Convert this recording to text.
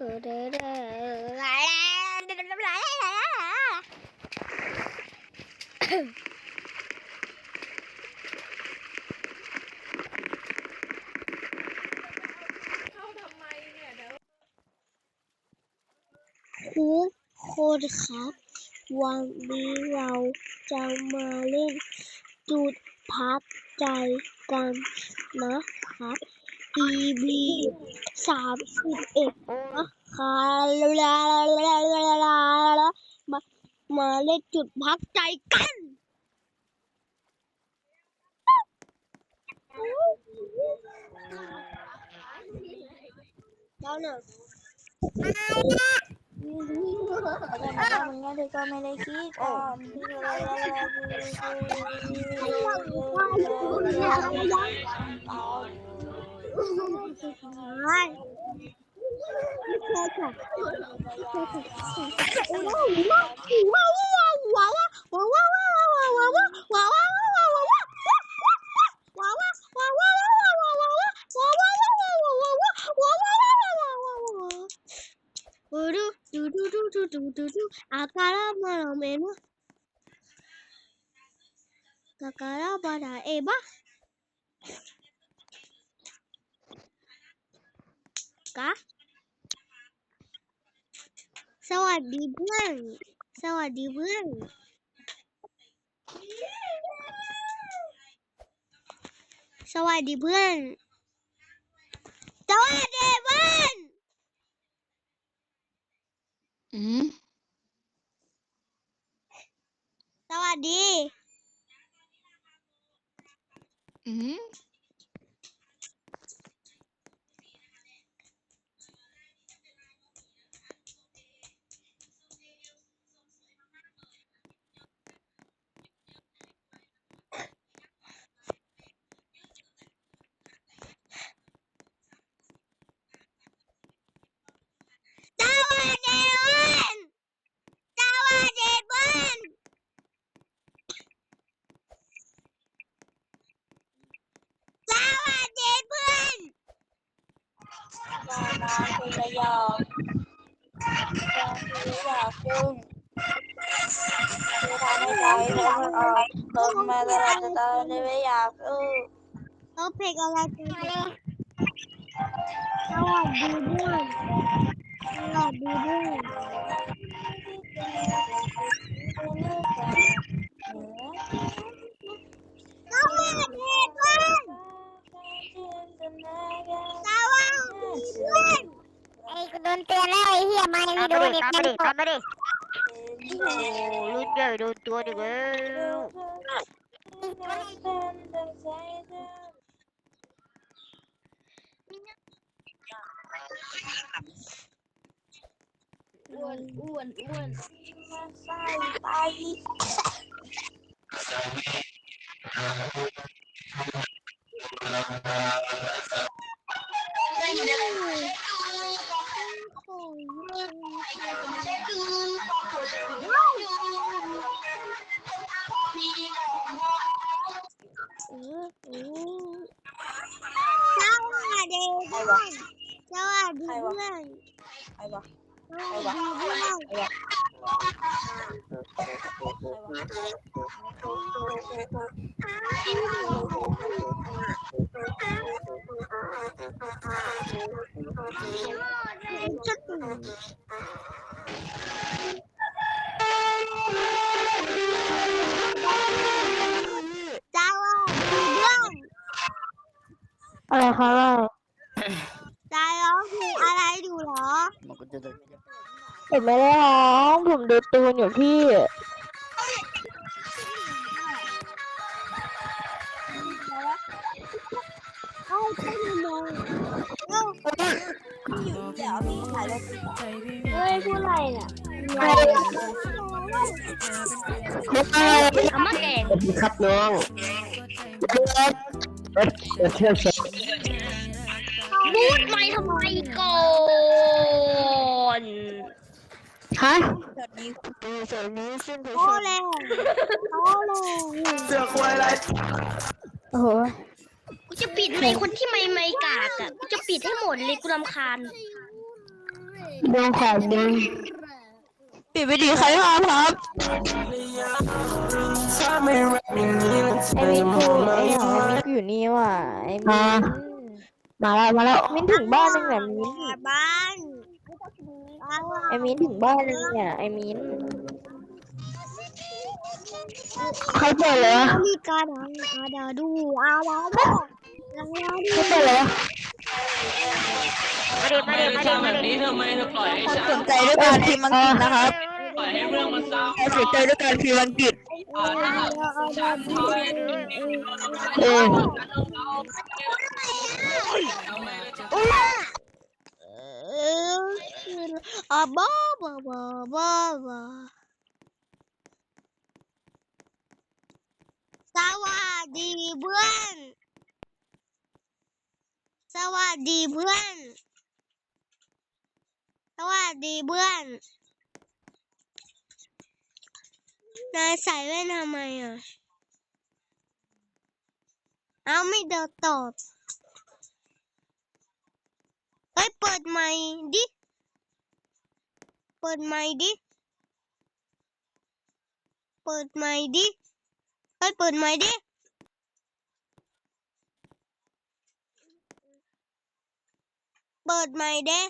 ทุกคนครับ วันนี้เราจะมาเล่นจุดพักใจกันนะครับ EP สามสิบเอ็ดนะครับมามาเล่นจุดพักใจกันแล้วเนี่ยมึงก็เลยก็ไม่ได้คิดก่อนดู ดูดูดูดู ดูดูอาการมาเมนูกาการบาดาเอบะกะสวัสดีเพื่อน สวัสดีเพื่อน สวัสดีเพื่อน สวัสดีเพื่อน อืมสวัสดี อืม สวัสดีเพื่อนสวัสดีเพื่อนสวัสดีเพื่อน มามาคุณจะยอมจะคืออยากขึ้นคือทำให้ใจเราออกตนมาตลอดต่ตอนนี้ไม่อยากสู้เอาเพลงอะไรกันเนี่ยสวัสดีเพื่อนสวัสดีเพื่อ แล้วไอ้เหี้ยไม่ไม่โดนอีกตามนั่มานดิตตามกมาดิโอ้รุ่นใอะไรคะใจร้องเพลงอะไรอยู่เหรอผมไม่ได้ร้องผมดูตูนอยู่พี่เอ้าใช่ไหมเอ้าเดี๋ยวพี่ถ่ายรูปเฮ้ยพูดอะไรน่ะเอามาแกงสวัสดีครับ น้องเอเที่ยวเสร็จพูดไม่ทำไมก่อนฮะสวัสดีดูเสร็จนี้สิ้นไปโอ้แรงโอ้แรงเสือควายอะไรโอ้โหกูจะปิดไมค์คนที่ไม่ไม่กากอะกูจะปิดให้หมดเลยกูรำคาญดวงขอบดวงปิดวิดีใครมาครับไอ้มินกูไอ้หรอมินกู อยู่นี่ว่ะไอ้มิมานมาแล้วมาแล้วมินถึงบ้านนึงแหละมินบ้านไอ้มินถึงบ้านนึงเนี่ยไอ้มินใครเปิดเลยวะมีการอาดาดูอาดาดูอาดาดูใครเปิดเลยวะมาดิมาดิมาดิมาดิคนสนใจด้วยการพิมพ์อังกฤษนะครับปล่อยให้เรื่องมันเศร้าใครสนใจด้วยการพิมพ์อังกฤษ อ่าถ้าหากฉันเขาให้ดูเออเอาไหมแล้วจะเอออาบ้าบ้าบ้าบ้าบ้าสวัสดีเพื่อน สวัสดีเพื่อน สวัสดีเพื่อน นายใส่แว่นทำไมอะ เอาไม่เดินตอบเฮ้ยเปิดไมค์ดิ เปิดไมค์ดิ เปิดไมค์ดิเฮ้ยเปิดไมค์ดิเปิดไมค์เด้